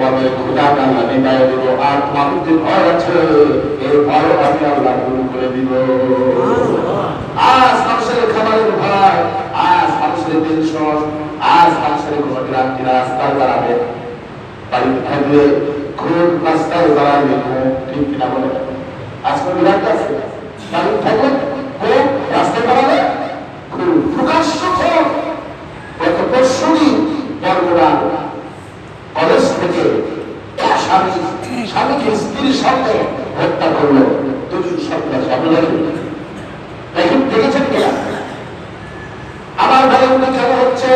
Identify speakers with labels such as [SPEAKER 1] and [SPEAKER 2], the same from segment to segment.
[SPEAKER 1] বলে খোদা আল্লাহ নিবাই দেবো, আর তোমাদের যে ভয় আছে এই ভয় আমি আল্লাহ দূর করে দিব। আজ মানুষের খাবারের ভয়, আজ মানুষের টেনশন আজ মানুষের ঘটনা রাস্তায় দাঁড়াবে। বাড়িতে থাকবে খুব রাস্তায় দাঁড়াবে ঠিক কিনা বলে? আজকে বিরাট আছে। বাড়িতে থাকবে খুব রাস্তায় দাঁড়াবে খুব প্রকাশ্য খুব গত পরশু দিন বরগুড়া কলেজ থেকে স্বামী, স্বামীকে স্ত্রীর সামনে হত্যা করল দুজন সন্ত্রাস আপনারা দেখেন, দেখেছেন কিনা? ভাই উনি কেন হচ্ছে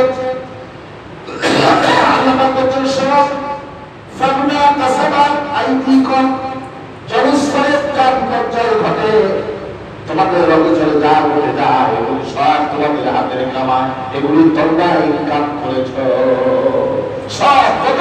[SPEAKER 1] এগুলি তোমাদের হাতের কামা এগুলি তোমরা ইনকাম করেছ সব কত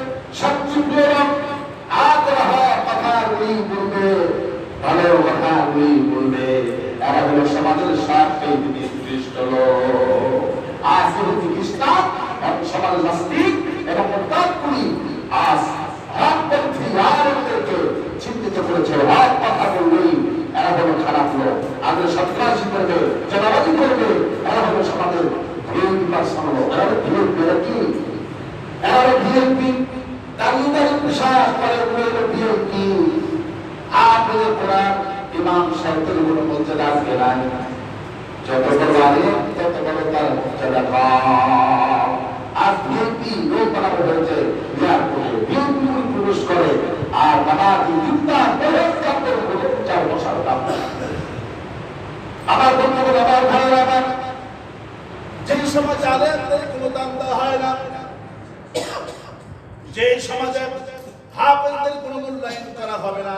[SPEAKER 1] বলবে হলো সমাজের স্বার্থে নির্দিষ্ট লোক। আজ যেহেতু খ্রিস্টান এবং সমাজ নাস্তিক এবং মোরতাদপুরি আজ হকপন্থী আরবদেরকে করেছে হক কথা বললেই এরা খারাপ লোক। আগে সন্ত্রাসী করবে, জনবাদী করবে, এরা হলো সমাজের কি? এরা হলো দাঁড়িয়ে দাঁড়িয়ে বিশ্বাস করে ইমাম সাহেবের কোনো মর্যাদা আসবে না। যত বড় আলে তত বড় তার মর্যাদা আজকে কি লোক পুরুষ করে। আর করে
[SPEAKER 2] যেই সমাজে আলেমদের কোনো দাম দেওয়া হয় না সমাজে কোনো মূল্যায়ন করা হবে না